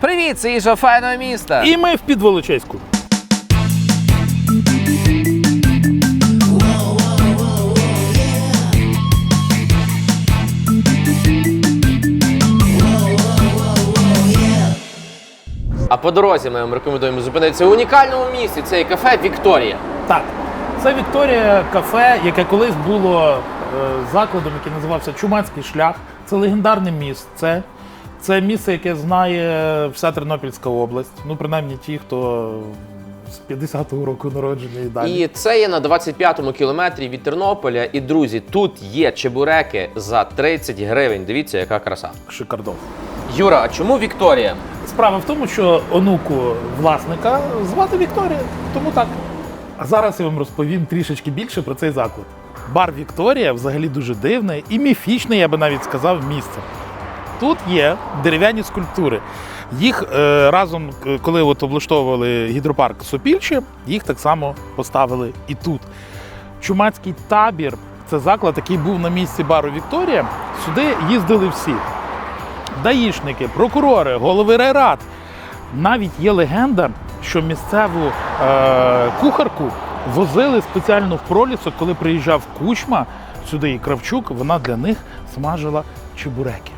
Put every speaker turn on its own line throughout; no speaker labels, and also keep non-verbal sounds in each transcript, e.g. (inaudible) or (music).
Привіт, це їжа файного міста.
І ми в Підволочиську.
А по дорозі ми вам рекомендуємо зупинитися в унікальному місці. Це є кафе Вікторія.
Так, це Вікторія кафе, яке колись було е, закладом, який називався Чумацький шлях. Це легендарне місце. Це місце, яке знає вся Тернопільська область. Ну, принаймні ті, хто з 50-го року народження і далі.
І це є на 25-му кілометрі від Тернополя. І друзі, тут є чебуреки за 30 гривень. Дивіться, яка краса.
Шикардос.
Юра, а чому Вікторія?
Справа в тому, що онуку власника звати Вікторія, тому так. А зараз я вам розповім трішечки більше про цей заклад. Бар Вікторія взагалі дуже дивне і міфічне, я би навіть сказав, місце. Тут є дерев'яні скульптури. Їх е, разом, коли от облаштовували гідропарк Сопільче, їх так само поставили і тут. Чумацький табір це заклад, який був на місці бару Вікторія. Сюди їздили всі даїшники, прокурори, голови райрад. Навіть є легенда, що місцеву е, кухарку возили спеціально в пролісок, коли приїжджав кучма сюди і Кравчук, вона для них смажила чебуреки.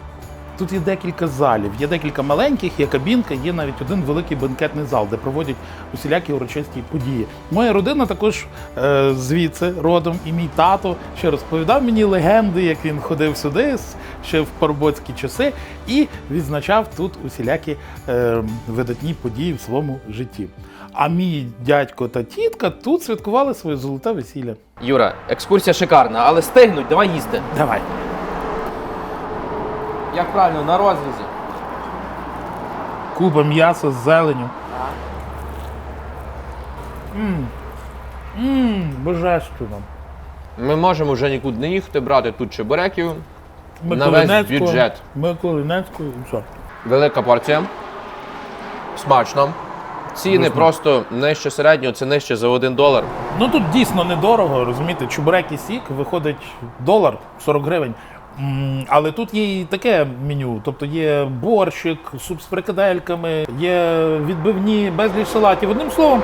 Тут є декілька залів, є декілька маленьких, є кабінка, є навіть один великий бенкетний зал, де проводять усілякі урочисті події. Моя родина також е, звідси родом, і мій тато ще розповідав мені легенди, як він ходив сюди ще в парубоцькі часи і відзначав тут усілякі е, видатні події в своєму житті. А мій дядько та тітка тут святкували своє золоте весілля.
Юра, екскурсія шикарна, але стигнуть, давай їсти.
Давай.
Як правильно, на розрізі.
Купа м'яса з зеленю. Мм. Мм, божественно.
Ми можемо вже нікуди не їхати, брати тут чебуреків. На весь
Миколинецького-
бюджет.
Миколинецького і все.
Велика порція. Смачно. Ціни просто нижче середнього, це нижче за 1 долар.
Ну тут дійсно недорого, розумієте, чебурек і сік виходить долар 40 гривень. Але тут є і таке меню, тобто є борщик, суп з прикидельками, є відбивні, безліч салатів. Одним словом,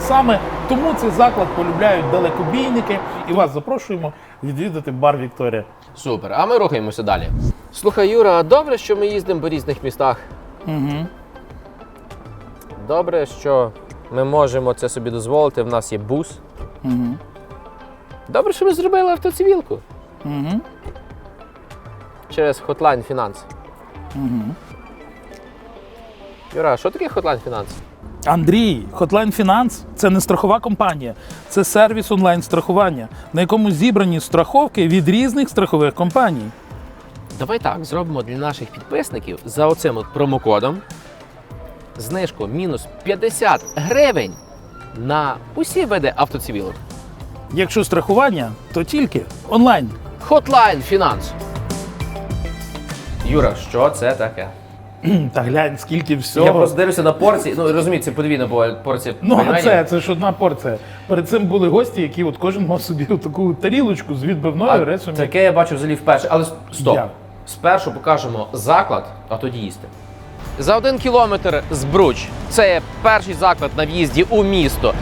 саме тому цей заклад полюбляють далекобійники. І вас запрошуємо відвідати бар Вікторія.
Супер. А ми рухаємося далі. Слухай, Юра, а добре, що ми їздимо по різних містах.
Угу.
Добре, що ми можемо це собі дозволити. В нас є бус.
Угу.
Добре, що ми зробили автоцивілку
Угу.
Через Hotline Finance.
Угу.
Юра, що таке Hotline Finance?
Андрій, Hotline Finance – це не страхова компанія, це сервіс онлайн-страхування, на якому зібрані страховки від різних страхових компаній.
Давай так, зробимо для наших підписників за оцим от промокодом знижку мінус 50 гривень на усі види автоцивілок.
Якщо страхування, то тільки онлайн.
Hotline Finance. Юра, що це таке?
Та глянь, скільки всього.
Я просто дивлюся на порції. Ну розумієте, це подвійна була порція.
Ну, а це, це ж одна порція. Перед цим були гості, які от кожен мав собі таку тарілочку з відбивною рисом.
таке я бачу взагалі вперше. Але стоп.
Я.
Спершу покажемо заклад, а тоді їсти. За один кілометр з Бруч. Це перший заклад на в'їзді у місто.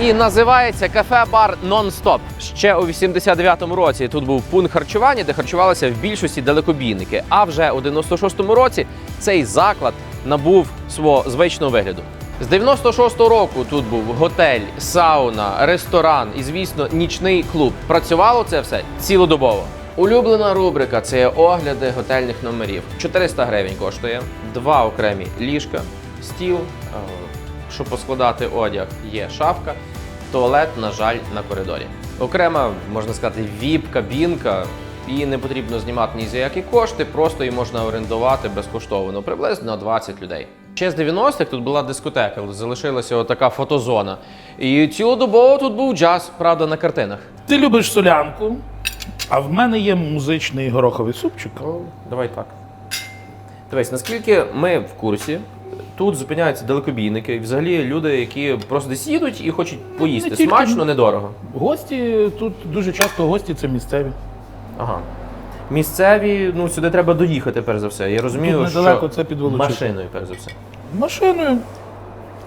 І називається кафе-бар Нон-Стоп. Ще у 89-му році тут був пункт харчування, де харчувалися в більшості далекобійники. А вже у 96-му році цей заклад набув свого звичного вигляду. З 96-го року тут був готель, сауна, ресторан і, звісно, нічний клуб. Працювало це все цілодобово. Улюблена рубрика це є огляди готельних номерів. 400 гривень коштує, два окремі ліжка, стіл, щоб поскладати одяг, є шафка, туалет, на жаль, на коридорі. Окрема, можна сказати, віп-кабінка. Її не потрібно знімати ні за які кошти, просто її можна орендувати безкоштовно, приблизно 20 людей. Ще з 90-х тут була дискотека, залишилася така фотозона. І цілодобово тут був джаз, правда, на картинах.
Ти любиш солянку, а в мене є музичний гороховий супчик.
Давай так. Дивись, наскільки ми в курсі, тут зупиняються далекобійники, і взагалі люди, які просто десь їдуть і хочуть поїсти.
Не тільки-
Смачно, недорого.
Гості тут дуже часто гості це місцеві.
Ага. Місцеві, ну сюди треба доїхати, перш за все. Я розумію,
Тут недалеко,
що
це під
машиною, перш за все.
Машиною.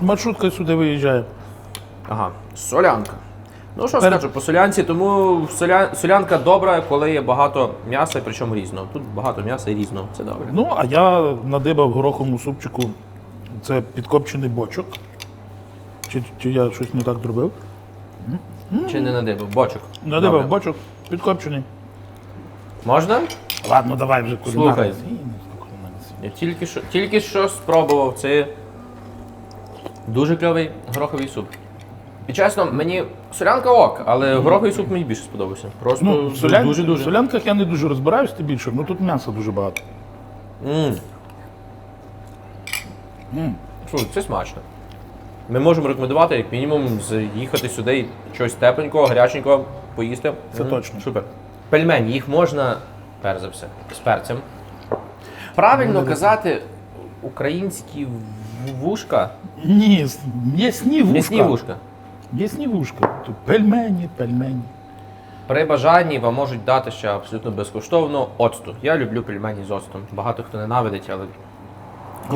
Маршрутка сюди виїжджає.
Ага, солянка. Ну що
Перед-
скажу, по солянці, тому соля... солянка добра, коли є багато м'яса, і причому різного. Тут багато м'яса і різного. Це добре.
Ну, а я надибав гороховому супчику. Це підкопчений бочок. Чи, чи я щось не так зробив?
Чи не надибав? Бочок.
Надибав
Добре.
бочок, підкопчений.
Можна?
Ладно, давай вже кулінарний.
Слухай.
Ні, не кулінарний.
Я тільки що, тільки що спробував. Це дуже кльовий гороховий суп. І чесно, мені солянка ок, але гороховий суп мені більше сподобався. Просто
Ну, в солян...
дуже-дуже.
в солянках я не дуже розбираюсь, тим більше, ну тут м'яса дуже багато.
М. Слухай, це смачно. Ми можемо рекомендувати, як мінімум, з'їхати сюди і щось тепленького, гаряченького поїсти.
Це
М,
точно.
Супер. Пельмені, їх можна, перш за все, з перцем. Правильно казати, українські вушка.
Ні, с- м'ясні вушка.
М'ясні вушка.
М'ясні вушка. Тут пельмені, пельмені.
При бажанні вам можуть дати ще абсолютно безкоштовно оцту. Я люблю пельмені з оцтом. Багато хто ненавидить, але.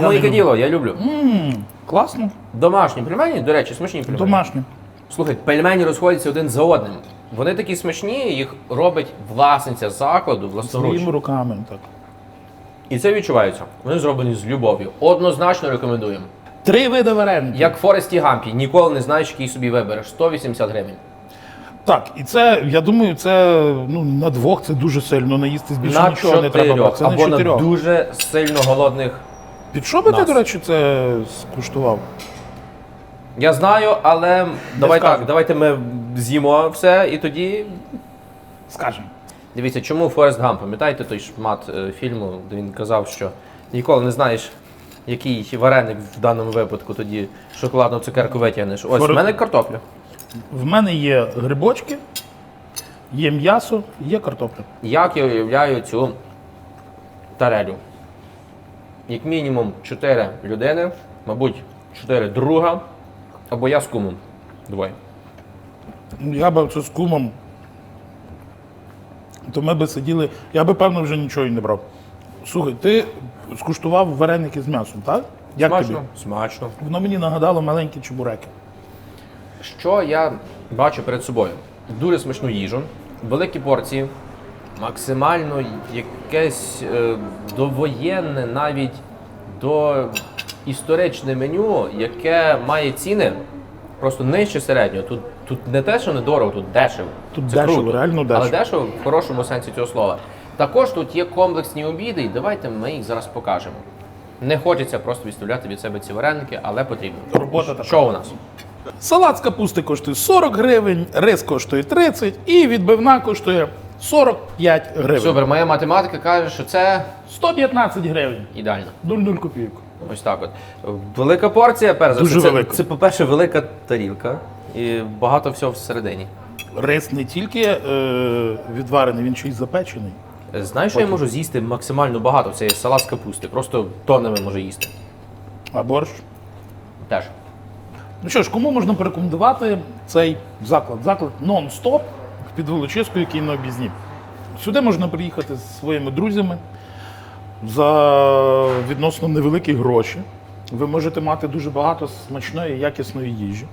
Люблю.
діло, я люблю.
Ммм, класно,
Домашні пельмені, до речі, смачні пельмені.
домашнє.
Слухай, пельмені розходяться один за одним. Вони такі смачні, їх робить власниця закладу власноруч.
Своїми руками. Так.
І це відчувається. Вони зроблені з любов'ю. Однозначно рекомендуємо.
Три види вареників.
Як Форесті Гампі, ніколи не знаєш, який собі вибереш. 180 гривень.
Так, і це, я думаю, це ну, на двох це дуже сильно наїстись більше
на
нічого не треба. брати. Це
або
на
на
чотирьох.
дуже сильно голодних.
Під що би ти,
нас.
до речі, це скуштував?
Я знаю, але давай
скажу.
так, давайте ми з'їмо все і тоді.
Скажемо.
Дивіться, чому Форест Гамп? Пам'ятаєте той шмат е, фільму, де він казав, що ніколи не знаєш, який вареник в даному випадку тоді шоколадну цукерку витягнеш. Ось
Форе-
в мене картопля.
В мене є грибочки, є м'ясо, є картопля.
Як я уявляю цю тарелю? Як мінімум 4 людини, мабуть, 4 друга, або я з кумом. Двоє.
Я би це з кумом. То ми би сиділи. Я би, певно, вже нічого і не брав. Слухай, ти скуштував вареники з м'ясом, так? Як
Смачно?
тобі?
Смачно.
Воно мені нагадало маленькі чебуреки.
Що я бачу перед собою? Дуже смачну їжу, великі порції, максимально якесь е, довоєнне, навіть до історичне меню, яке має ціни просто нижче середнього. Тут, тут не те, що недорого, тут дешево.
Тут
Це
дешево,
круто.
реально
Але
дешево.
дешево в хорошому сенсі цього слова. Також тут є комплексні обіди, і давайте ми їх зараз покажемо. Не хочеться просто відставляти від себе ці вареники, але потрібно.
Робота така.
Що у нас?
Салат з капусти коштує 40 гривень, рис коштує 30 і відбивна коштує 45 гривень.
Супер, моя математика каже, що це
115 гривень.
ідеально.
0,0 копійок.
Ось так от. Велика порція, перш за
Дуже
все. Це,
велика.
це, по-перше, велика тарілка і багато всього всередині.
Рис не тільки е, відварений, він ще й запечений.
Знаєш, що я можу з'їсти максимально багато? Це є салат з капусти. Просто тоннами можу їсти.
А борщ.
Теж.
Ну що ж, кому можна порекомендувати цей заклад? Заклад нон-стоп під Волочиською, який на об'їзні. Сюди можна приїхати зі своїми друзями за відносно невеликі гроші. Ви можете мати дуже багато смачної, якісної їжі.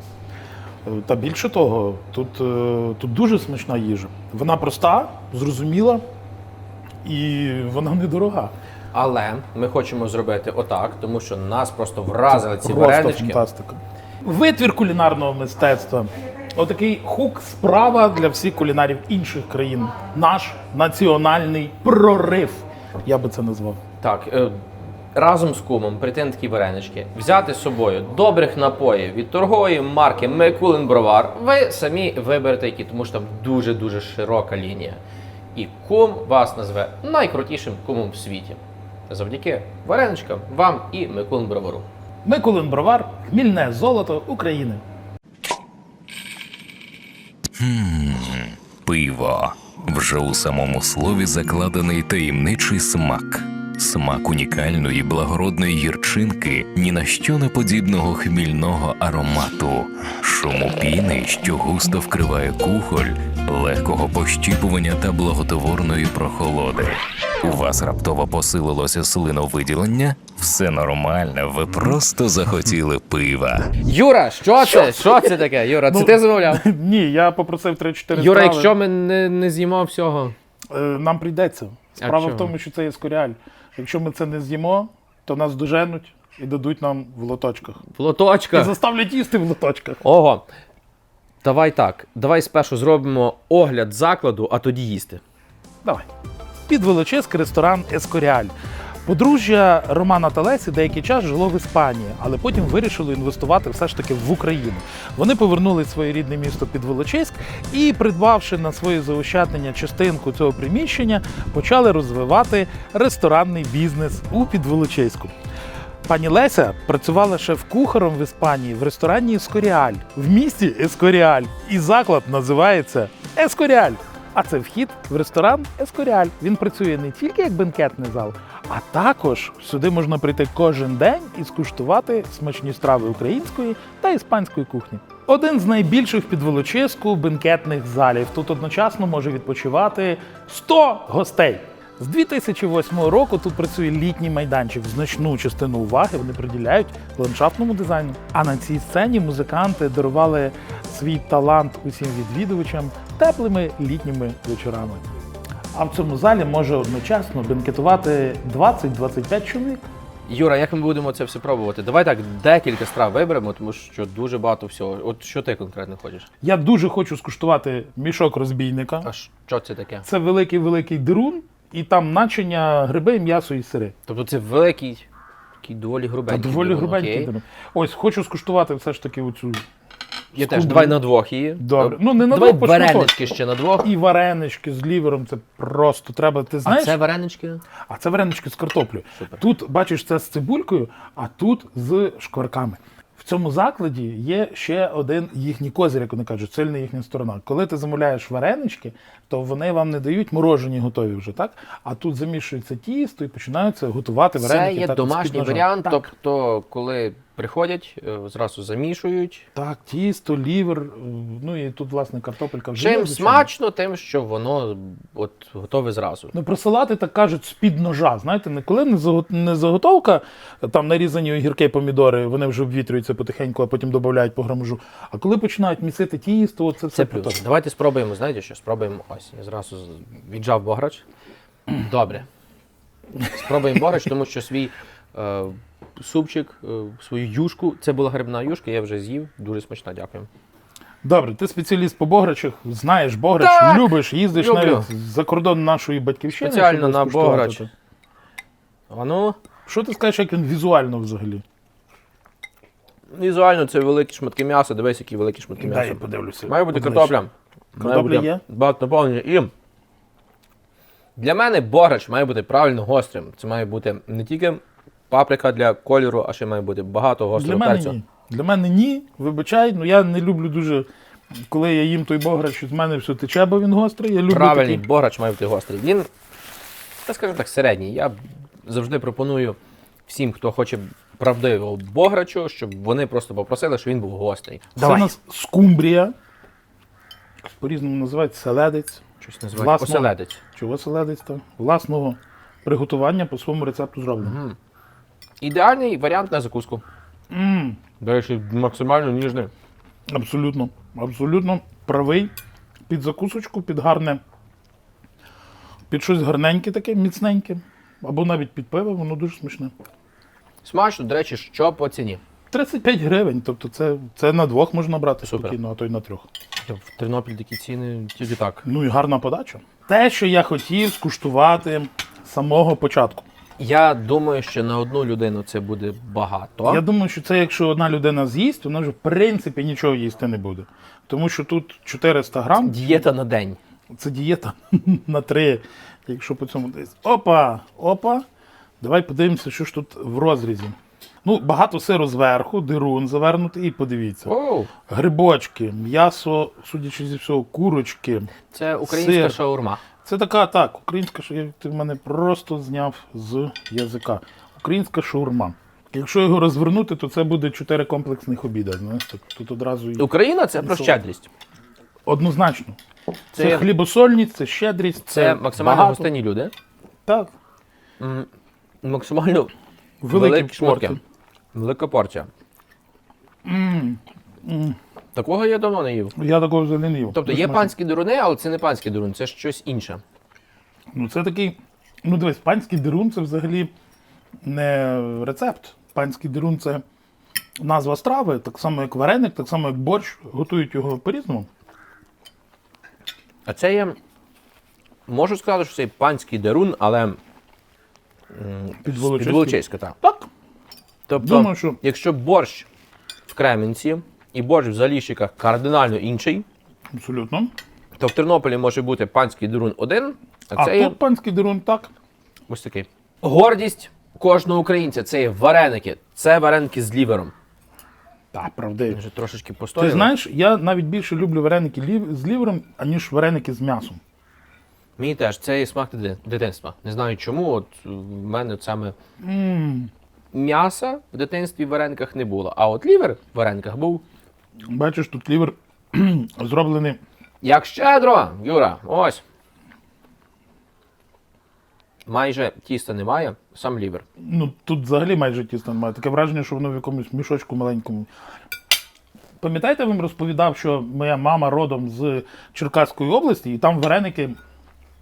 Е, Та більше того, тут, е, тут дуже смачна їжа. Вона проста, зрозуміла і вона недорога.
Але ми хочемо зробити отак, тому що нас просто вразили ці
Просто
варенички.
фантастика. Витвір кулінарного мистецтва. Отакий хук справа для всіх кулінарів інших країн. Наш національний прорив. Я би це назвав.
Так, е, разом з кумом прийти на такі варенички, взяти з собою добрих напоїв від торгової марки Микулин Бровар. Ви самі виберете які, тому що там дуже-дуже широка лінія. І кум вас назве найкрутішим кумом в світі. Завдяки вареничкам вам і Микулин Бровару.
Миколин Бровар, хмільне золото України.
Пиво. Вже у самому слові закладений таємничий смак. Смак унікальної благородної гірчинки, ні на що не подібного хмільного аромату, шуму піни, що густо вкриває кухоль, легкого пощіпування та благотворної прохолоди. У вас раптово посилилося слиновиділення? Все нормально, ви просто захотіли пива.
Юра, що це? Що це таке? Юра, це
Ну,
ти замовляв? (laughs)
Ні, я попросив 3-4
Юра,
страви.
якщо ми не, не з'їмо всього.
Е, Нам прийдеться. Справа
чого?
в тому, що це є скоріаль. Якщо ми це не з'їмо, то нас доженуть і дадуть нам в лоточках.
В
І
лоточках.
заставлять їсти в лоточках.
Ого. Давай так. Давай спершу зробимо огляд закладу, а тоді їсти.
Давай. Під Величезький ресторан Ескоріаль. Подружжя Романа та Лесі деякий час жило в Іспанії, але потім вирішили інвестувати все ж таки в Україну. Вони повернули своє рідне місто під Волочиськ і, придбавши на своє заощаднення частинку цього приміщення, почали розвивати ресторанний бізнес у Підволочиську. Пані Леся працювала шеф-кухарем в Іспанії в ресторані Ескоріаль в місті Ескоріаль. І заклад називається Ескоріаль. А це вхід в ресторан Ескоріаль. Він працює не тільки як бенкетний зал, а також сюди можна прийти кожен день і скуштувати смачні страви української та іспанської кухні. Один з найбільших під Волочиську бенкетних залів. Тут одночасно може відпочивати 100 гостей. З 2008 року тут працює літній майданчик. Значну частину уваги вони приділяють ландшафтному дизайну. А на цій сцені музиканти дарували свій талант усім відвідувачам теплими літніми вечорами. А в цьому залі може одночасно бенкетувати 20-25 чоловік.
Юра, як ми будемо це все пробувати? Давай так декілька страв виберемо, тому що дуже багато всього. От що ти конкретно хочеш?
Я дуже хочу скуштувати мішок розбійника.
А що це таке?
Це великий великий дерун, і там начиня гриби, м'ясо і сири.
Тобто це великий, такий доволі
Та
грубенький.
доволі грубенький
окей.
Ось хочу скуштувати все ж таки оцю
Я теж, давай на двох її.
Добре. Ну, не на
давай
двох, по
варенички ще на двох.
І варенички з лівером це просто треба. Ти
А
знаєш?
це варенички?
А це варенички з картоплею.
Супер.
Тут бачиш це з цибулькою, а тут з шкварками. В цьому закладі є ще один їхній козир, як вони кажуть, сильна їхня сторона. Коли ти замовляєш варенички, то вони вам не дають морожені готові вже, так? А тут замішується тісто і починаються готувати вареники.
Це є
так,
домашній варіант,
Так,
тобто, коли приходять, е, зразу замішують.
так, тісто, лівер, е, ну і тут, власне, картопелька вже.
Чим
звичайно.
смачно, тим, що воно от готове зразу.
Ну, про салати так кажуть з-під ножа. Знаєте, не коли не заготовка, там нарізані огірки, помідори, вони вже обвітрюються потихеньку, а потім додають по грамажу. А коли починають місити тісто, це все
Це плюс.
потім.
Давайте спробуємо, знаєте що? Спробуємо ось. Я зразу віджав бограч. Добре. Спробуємо бограч, тому що свій е, супчик, е, свою юшку, це була грибна юшка, я вже з'їв. Дуже смачна, дякую.
Добре, ти спеціаліст по бограчах, знаєш бограч,
Так,
любиш, їздиш
люблю.
навіть за кордон нашої батьківщини.
Спеціально на бограч.
це.
А ну,
Що ти скажеш, як він візуально взагалі?
візуально це великі шматки м'яса. Дивись, які великі шматки
Дай я подивлюся.
Має бути
Поближче.
картопля. Має бути
є?
Багато наповнення. І для мене бограч має бути правильно гострим. Це має бути не тільки паприка для кольору, а ще має бути багато
Для мене
перцю.
ні. Для мене ні. Вибачай, ну я не люблю дуже. Коли я їм той бограч, з мене все тече, бо він гострий. Я люблю
Правильний
такий.
бограч має бути гострий. Він, та скажімо так, середній. Я завжди пропоную всім, хто хоче правдивого бограчу, щоб вони просто попросили, щоб він був гострий.
Це у нас скумбрія. По-різному називають селедець.
Щось називають
Власного-
оселедець.
Чого селедець? То? Власного приготування по своєму рецепту зроблено.
Ідеальний варіант на закуску.
М,
До речі, максимально ніжний.
абсолютно, абсолютно правий. Під закусочку, під гарне, під щось гарненьке таке, міцненьке. Або навіть під пиво, воно дуже смачне.
Смачно, до речі, що по ціні?
35 гривень, тобто це, це на двох можна брати
Супер.
спокійно, а то й на трьох.
В Тернопіль такі ціни тільки так.
Ну і гарна подача. Те, що я хотів скуштувати з самого початку.
Я думаю, що на одну людину це буде багато.
Я думаю, що це якщо одна людина з'їсть, вона вже в принципі нічого їсти не буде. Тому що тут 400 грам
Дієта на день.
це дієта (laughs) на три. Якщо по цьому десь. Опа! Опа! Давай подивимося, що ж тут в розрізі. Ну, багато сиру зверху, дирун завернутий, і подивіться.
Оу,
Грибочки, м'ясо, судячи зі всього, курочки.
це українська
Сир.
шаурма.
Це така так, українська, я- ти мене просто зняв з язика. Українська шаурма. Якщо його розвернути, то це буде чотири комплексних обіда. Знаєш, так, тут одразу і
Україна це про щедрість.
однозначно. Це,
Це-
хлібосольність, це щедрість, це,
Це максимально
багато.
гостинні люди.
Так.
М, Максимально
Великі
великі
порти.
Велика порція. Такого я давно не їв.
Я такого взагалі не їв.
Тобто є панські деруни, але це не панські деруни, це щось інше.
Ну, це такий. Ну, дивись, панський дерун це взагалі не рецепт. Панський дерун це назва страви, так само як вареник, так само як борщ. Готують його по-різному.
А це є. Можу сказати, що це панський дерун, але. Підволочиська, так.
Так.
Тобто,
Думаю, що-
якщо борщ в Кременці і борщ в Заліщиках кардинально інший,
Абсолютно.
то в Тернополі може бути панський дерун один, а,
А
це
тут
є
панський дерун так.
ось такий. Гордість кожного українця це є вареники. Це вареники з лівером.
Так, правда.
Вже трошечки
Ти знаєш, я навіть більше люблю вареники лів- з лівером, аніж вареники з м'ясом.
Мені теж це є смак дитинства. Не знаю чому. От е, в мене от саме м'яса в дитинстві в варениках не було. А от лівер в варениках був.
Бачиш, тут лівер (clears throat) зроблений.
Як щедро, Юра, ось. Майже тіста немає, сам лівер.
Ну, тут взагалі майже тіста немає. Таке враження, що воно в якомусь мішочку маленькому. Пам'ятаєте, я вам розповідав, що моя мама родом з Черкаської області, і там вареники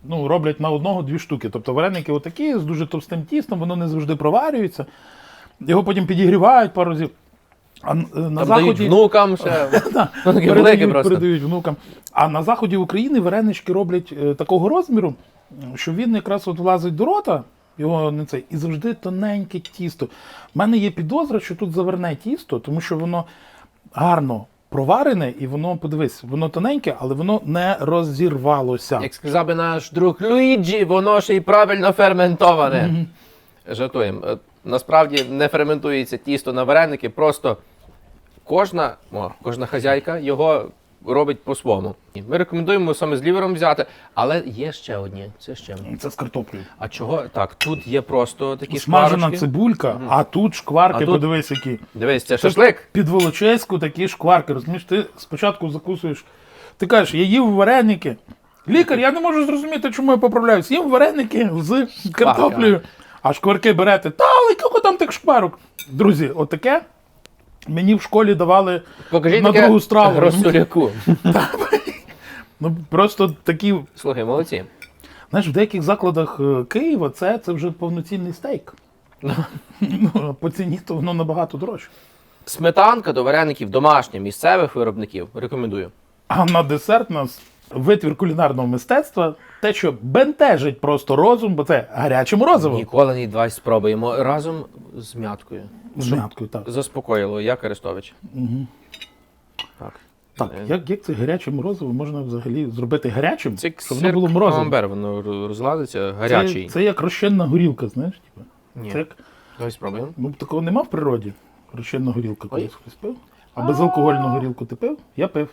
ну, роблять на одного дві штуки. Тобто вареники отакі з дуже товстим тістом, воно не завжди проварюється. Його потім підігрівають пару разів. А на
Там дають
заході
внукам ще. (laughs)
Передають,
просто.
передають внукам. А на заході України варенички роблять е, такого розміру, що він якраз от влазить до рота, його не цей, і завжди тоненьке тісто. У мене є підозра, що тут заверне тісто, тому що воно гарно проварене, і воно, подивись, воно тоненьке, але воно не розірвалося.
Як сказав би наш друг Луїджі, воно ще й правильно ферментоване. Жартуємо. Е, Насправді не ферментується тісто на вареники, просто кожна, о, кожна хазяйка його робить по-своєму. Ми рекомендуємо саме з лівером взяти, але є ще одні. Це ще.
Це з картоплею.
А чого? Так, тут є просто такі
Смажена
шкварочки.
цибулька, а тут шкварки,
А тут-
подивись, які.
Дивись, це шашлик.
Під Волочеську такі шкварки. Розумієш, ти спочатку закусуєш. Ти кажеш, я їв вареники. Лікар, я не можу зрозуміти, чому я поправляюсь. Їм вареники з картоплею, а шкварки берете. Та, але кого там тих шкварок? Друзі, отаке мені в школі давали
Покажіть
на
таке
другу страву.
розсуляку. (laughs)
Ну, просто такі.
Слухай, молодці.
Знаєш, в деяких закладах е, Києва це, це вже повноцінний стейк. (laughs) Ну, по ціні то воно набагато дорожче.
Сметанка до вареників домашніх місцевих виробників. Рекомендую.
А на десерт нас витвір кулінарного мистецтва, те, що бентежить просто розум, бо це гаряче морозиво.
Ніколи не давай спробуємо разом з м'яткою.
З м'яткою, так.
Заспокоїло, як Арестович. Так.
Так,
Е.
як, як це гаряче морозиво можна взагалі зробити гарячим,
Це
щоб воно було морозивом?
камамбер, воно роз- розладиться, гарячий.
Це, це як розчинна горілка, знаєш? Типу.
Ні.
Це як,
Давай спробуємо.
ну, такого нема в природі. Розчинна горілка колись хтось пив. А безалкогольну горілку ти пив? Я пив.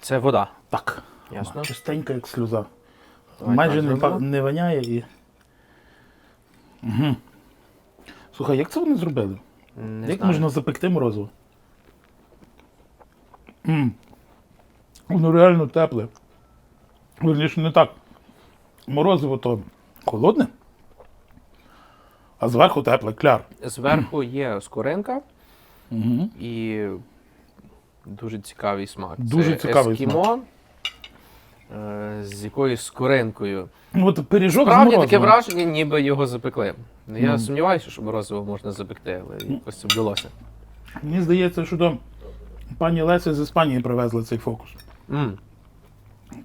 Це вода.
Так.
Ясно.
Чистенька, як сльоза.
Давай
Майже
так
не,
зробимо.
не воняє і. Угу. Слухай, як це вони зробили?
Не
Як
знаю.
можна запекти морозиво? м Воно реально тепле. Верніше не так. Морозиво то холодне, а зверху тепле, кляр.
Зверху є скоринка і дуже цікавий смак.
Дуже
Це
цікавий
ескімо е, з якоюсь скоринкою.
Ну, От пиріжок з
Справді таке
морозивом.
враження, ніби його запекли. Ну, Я сумніваюся, що морозиво можна запекти, але якось це вдалося.
Мені здається, що до пані Леся з Іспанії привезли цей фокус.
М.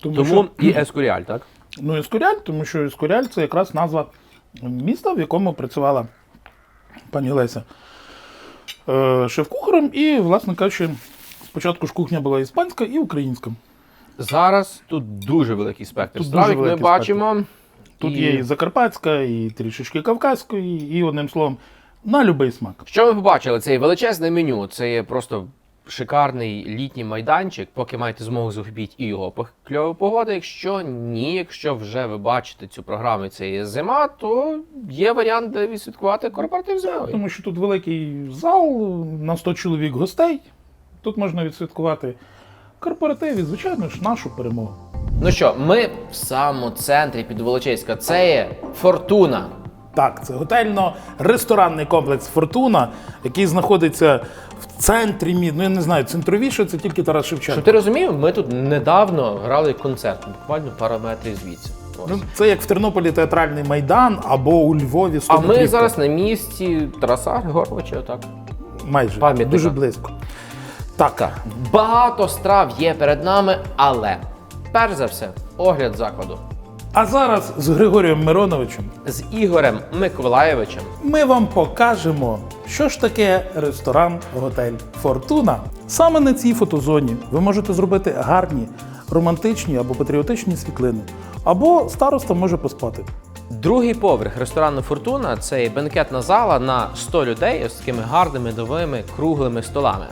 Тому,
Тому
що,
і ескуріаль, так?
ну, Ескоріаль, тому що Ескоріаль це якраз назва міста, в якому працювала пані Леся е, шеф-кухарем. І, власне кажучи, спочатку ж кухня була іспанська і українська.
Зараз тут дуже великий спектр
Тут
страв,
дуже
як ми
великий
бачимо.
Тут є і закарпатська, і трішечки кавказької, і одним словом, на любий смак.
Що ми побачили? Це є величезне меню, це є просто шикарний літній майданчик, поки маєте змогу захопіть і його по кльова погода. Якщо ні, якщо вже ви бачите цю програму, і це є зима, то є варіант, де відсвяткувати корпоратив зимою.
Тому що тут великий зал на 100 чоловік гостей. Тут можна відсвяткувати корпоратив і, звичайно ж, нашу перемогу.
Ну що, ми в самому центрі Підволочиська. Це є Фортуна.
Так, це готельно-ресторанний комплекс Фортуна, який знаходиться в центрі міста. Ну, я не знаю, центровіше це тільки Тарас
Щоб
Шевченко.
ти розумів, ми тут недавно грали концерт, буквально пару метрів звідси. Ось.
Ну, це як в Тернополі театральний майдан або у Львові
а
100
ми зараз на місці Тараса Григоровича, отак.
майже
пам'ятника.
дуже близько. Так,
Так, багато страв є перед нами, але перш за все, огляд закладу
А зараз з Григорієм Мироновичем
з Ігорем Миколаєвичем.
ми вам покажемо, що ж таке ресторан готель Фортуна. Саме на цій фотозоні ви можете зробити гарні, романтичні або патріотичні світлини. Або староста може поспати.
Другий поверх ресторану Фортуна це бенкетна зала на 100 людей з такими гарними новими круглими столами.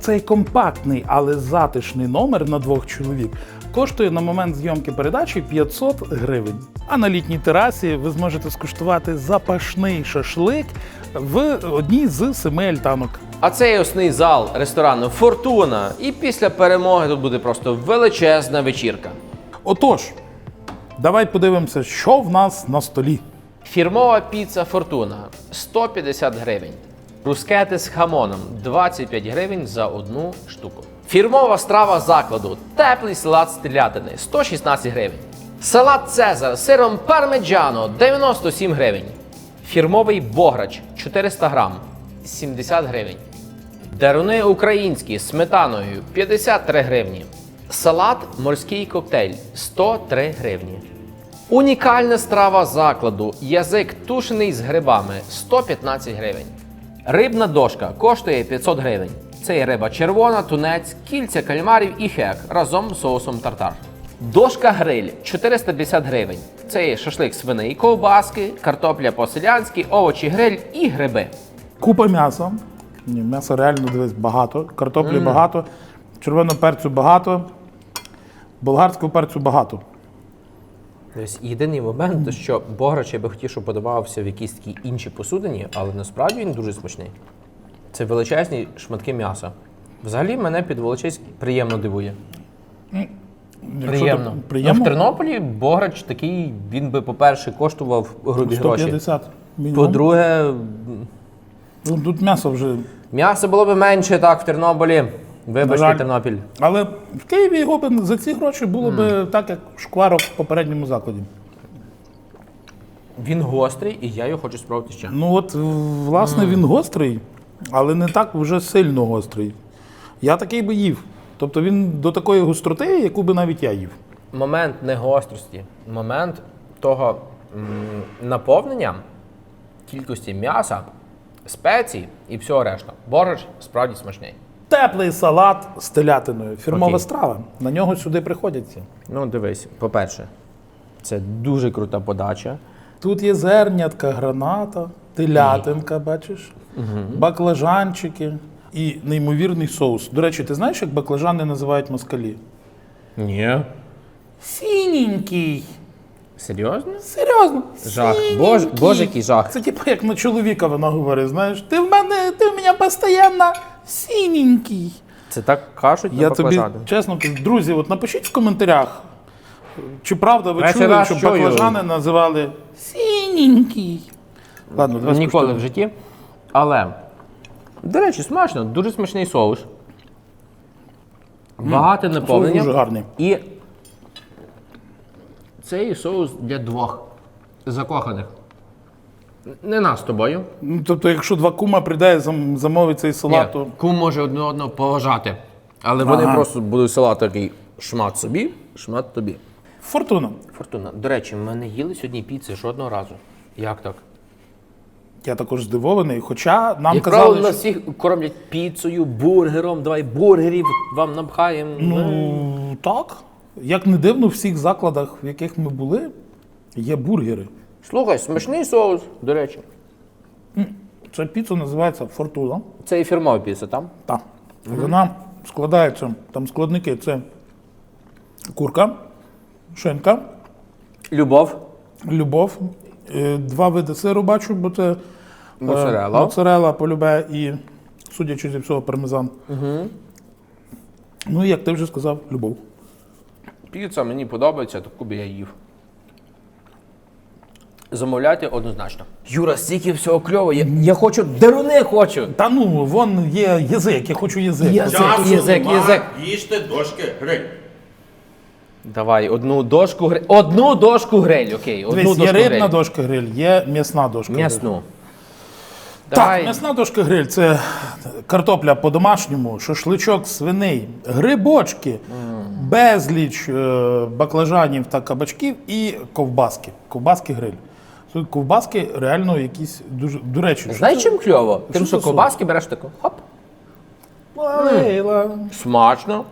Цей компактний, але затишний номер на двох чоловік коштує на момент зйомки передачі 500 гривень. А на літній терасі ви зможете скуштувати запашний шашлик в одній з семи альтанок.
А це є основний зал ресторану Фортуна. І після перемоги тут буде просто величезна вечірка.
Отож, давай подивимося, що в нас на столі.
Фірмова піца Фортуна 150 гривень. Брускети з хамоном 25 гривень за одну штуку. Фірмова страва закладу теплий салат з телятини 116 гривень. Салат Цезар з сиром пармеджано 97 гривень. Фірмовий бограч 400 грам 70 гривень. Даруни українські з сметаною 53 гривні. Салат морський коктейль 103 гривні. Унікальна страва закладу язик тушений з грибами 115 гривень. Рибна дошка коштує 500 гривень. Це є риба червона, тунець, кільця кальмарів і хек разом з соусом тартар. Дошка гриль 450 гривень. Це є шашлик свини, ковбаски, картопля по-селянськи, овочі гриль і гриби.
Купа м'яса. Ні, м'яса реально дивись багато. Картоплі багато, червоного перцю багато, болгарського перцю багато.
Тобто єдиний момент, що бограч я би хотів, щоб подавався в якійсь такій іншій посудині, але насправді він дуже смачний. Це величезні шматки м'яса. Взагалі мене під величезь приємно дивує.
Якщо
Приємно.
ти-
Ну, в Тернополі бограч такий, він би, по-перше, коштував грубі гроші.
150 мінімум.
По-друге,
Ну, тут м'ясо вже.
м'ясо було б менше так в Тернополі. Вибачте,
жаль.
Тернопіль.
Але в Києві його б за ці гроші було б так, як шкварок в попередньому закладі.
Він гострий, і я його хочу спробувати ще.
Ну от, власне, він гострий, але не так вже сильно гострий. Я такий би їв. Тобто він до такої гостроти, яку би навіть я їв.
момент не гострості, момент того м, наповнення кількості м'яса, спецій і всього решта. Борщ справді смачний.
Теплий салат з телятиною. Фірмова
Окей.
страва. На нього сюди приходяться.
Ну, дивись, по-перше, це дуже крута подача.
Тут є зернятка, граната, телятинка, бачиш, баклажанчики і неймовірний соус. До речі, ти знаєш, як баклажани називають москалі?
Ні.
Сіненький.
Серйозно?
Серйозно.
Жах. Боже, боже, який жах.
Це типу як на чоловіка вона говорить, знаєш, ти в мене, ти в мене постійно синенький.
Це так кажуть
Я тобі чесно кажу, друзі, от напишіть в коментарях, чи правда ви чули,
раз
що
чую.
баклажани називали синенький. Ладно, давай
Ніколи
скуштуємо.
в житті. Але, до речі, смачно, дуже смачний соус. Багато наповнення.
дуже гарний.
І цей соус для двох закоханих. Не нас з тобою.
Ну, тобто, якщо два кума прийде зам- замовить цей салат, то
кум може одне одного поважати. Але вони
Ага.
просто будуть салат такий шмат собі, шмат тобі.
фортуна.
Фортуна, до речі, ми не їли сьогодні піци жодного разу. Як так?
Я також здивований. Хоча нам
Як
казали,
правило, нас
що...
всіх кормлять піцею, бургером, давай бургерів вам напхаємо.
ну так. Як не дивно, в всіх закладах, в яких ми були, є бургери.
Слухай, смачний соус, до речі.
Ця піца називається фортуна.
Це і фірмова піца, там?
Так. Вона складається, там складники це курка, шинка,
Любов.
любов, е, два види сиру бачу, бо це е,
Моцарелла.
моцарелла полюбе і, судячи зі всього, пармезан. Угу. Ну, і як ти вже сказав, любов.
Піца мені подобається, таку би я їв. Замовляйте однозначно. Юра, стільки всього кльово. Я, я хочу деруни хочу.
Та ну, вон є язик, я хочу язик.
Язик,
Часу
язик,
нема,
язик.
їжте дошки гриль.
Давай, одну дошку гриль. Одну дошку гриль, окей. Одну
Дивись, є рибна
гриль.
дошка гриль, є м'ясна дошка гриль.
М'ясну.
Так,
Давай.
м'ясна дошка гриль це картопля по-домашньому, шашличок свиней, грибочки, безліч е, баклажанів та кабачків і ковбаски. Ковбаски гриль. Тут Ковбаски реально якісь дуже. До речі,
Знаєш, чим кльово? Тим,
що
ковбаски береш таку. Хоп.
Лейла.
Смачно.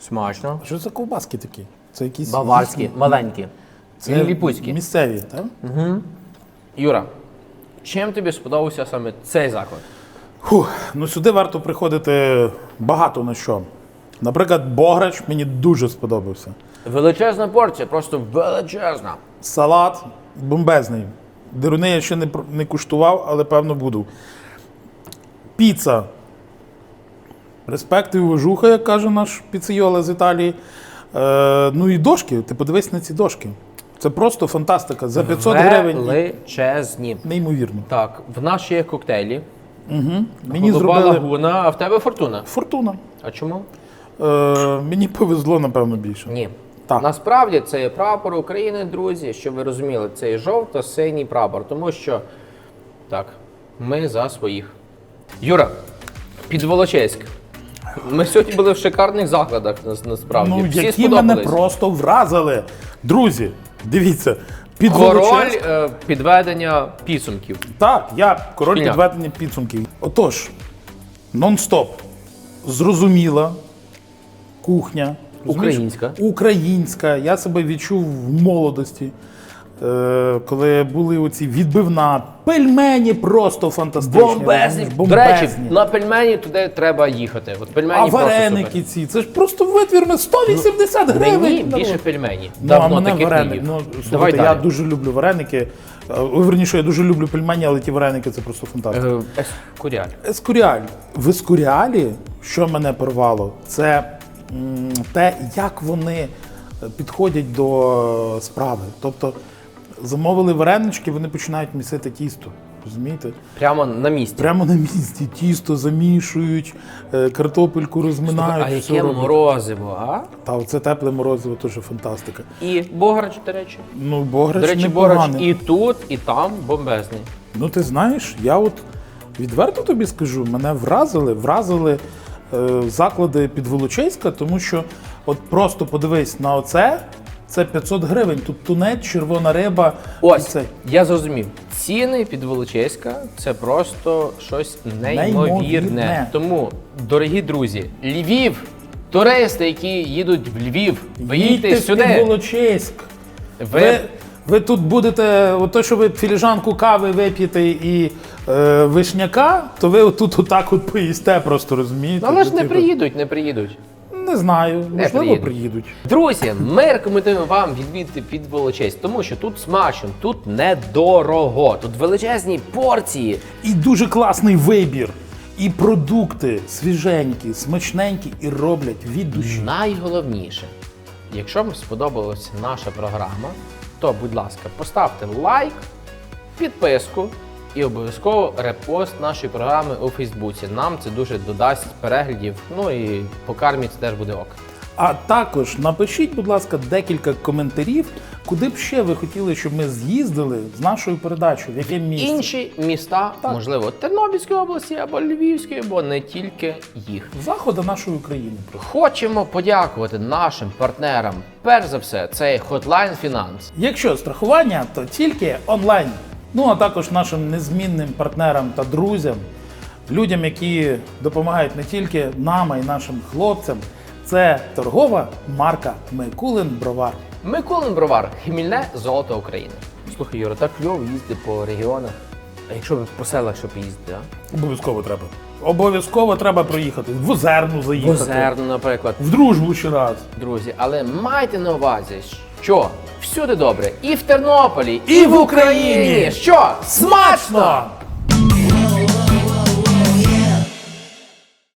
Смачно.
Що це ковбаски такі? Це якісь
Баварські, маленькі.
це
ліпуцькі.
місцеві, так?
Юра, чим тобі сподобався саме цей заклад?
Фух, ну сюди варто приходити багато на що. Наприклад, Бограч мені дуже сподобався.
Величезна порція, просто величезна.
Салат бомбезний. Деруни я ще не, не куштував, але певно буду. Піца. Респект і уважуха, як каже наш піцейола з Італії. Е, ну і дошки. Ти подивись на ці дошки. Це просто фантастика. За 500 гривень.
Величезні.
Неймовірно.
Так, в нас ще є коктейлі.
Мені зробили
лагуна, а в тебе фортуна.
фортуна.
А чому?
Е, мені повезло, напевно, більше.
Ні.
Так.
Насправді це є прапор України, друзі, щоб ви розуміли, це є жовто-синій прапор, тому що так, ми за своїх. Юра, під Волочеськ. Ми сьогодні були в шикарних закладах, насправді.
Ну,
Всі
які мене просто вразили. Друзі, дивіться, під
Король е, підведення підсумків.
Так, я король
Шпиняк.
підведення підсумків. Отож, нон-стоп. Зрозуміла кухня. Розумієш?
Українська.
Українська. Я себе відчув в молодості. Е, коли були оці відбивна, пельмені просто фантастичні.
Бомбезні.
розумієш?
До речі,
Бомбезні.
на пельмені туди треба їхати. От пельмені
А
просто
вареники
супер.
ці, це ж просто витвір на 180 гривень.
Мені
народ.
більше пельмені.
Ну, а мене
таких не
вареники.
їв.
Ну,
Давай
слухайте, я
далі.
дуже люблю вареники. Е, Верніше, я дуже люблю пельмені, але ті вареники це просто фантастика.
Е, Ескуріаль.
Ескуріаль. В Ескуріалі, що мене порвало, це те, як вони підходять до справи. Тобто замовили варенички, вони починають місити тісто. Розумієте?
Прямо на місці.
Прямо на місці тісто замішують, е, картопельку розминають.
А
все
яке
роблять.
морозиво, а?
Та оце тепле морозиво, теж фантастика.
І Бограч, до речі.
Ну, Бограч
До речі,
непоганий.
І тут, і там бомбезний.
Ну, ти знаєш, я от відверто тобі скажу, мене вразили, вразили заклади під Волочиська, тому що от просто подивись на оце, це 500 гривень. Тут тунець, червона риба.
Ось,
це.
я зрозумів. Ціни під Волочиська це просто щось неймовірне.
Неймовірне.
Тому, дорогі друзі, Львів, туристи, які їдуть в Львів, ви їдьте
Їдьте
сюди.
під Волочиськ.
Ви,
Ви, ви тут будете, ото, що ви філіжанку кави вип'єте і е, вишняка, то ви отут отак от поїсте, просто розумієте?
Ну, але ж
Ну,
не
типу,
приїдуть, не приїдуть.
Не знаю, можливо,
приїдуть.
приїдуть.
Друзі, ми рекомендуємо вам відвідати під Волочиськ, тому що тут смачно, тут недорого, тут величезні порції.
І дуже класний вибір. І продукти свіженькі, смачненькі і роблять від душі.
Найголовніше, якщо вам сподобалася наша програма, то, будь ласка, поставте лайк, підписку і обов'язково репост нашої програми у Фейсбуці. Нам це дуже додасть переглядів. Ну і по кармі це теж буде ок.
А також напишіть, будь ласка, декілька коментарів, куди б ще ви хотіли, щоб ми з'їздили з нашою передачею, в яке місце.
Інші міста, можливо, Тернопільської області або Львівської, або не тільки їх.
Заходи нашої України. просто.
Хочемо подякувати нашим партнерам. Перш за все, це Hotline Finance.
Якщо страхування, то тільки онлайн. Ну а також нашим незмінним партнерам та друзям, людям, які допомагають не тільки нам, а й нашим хлопцям. Це торгова марка Микулин Бровар.
Миколин Бровар, хмільне золото України. Слухай, Юра, так кльово їздити по регіонах. А якщо ви по селах що поїздити, а?
Обов'язково треба. Обов'язковво треба проїхати. В Озерну заїхати.
В Озерну, наприклад.
В дружбу ще раз.
Друзі, але майте на увазі, що всюди добре, і в Тернополі,
І в Україні.
Що? Смачно!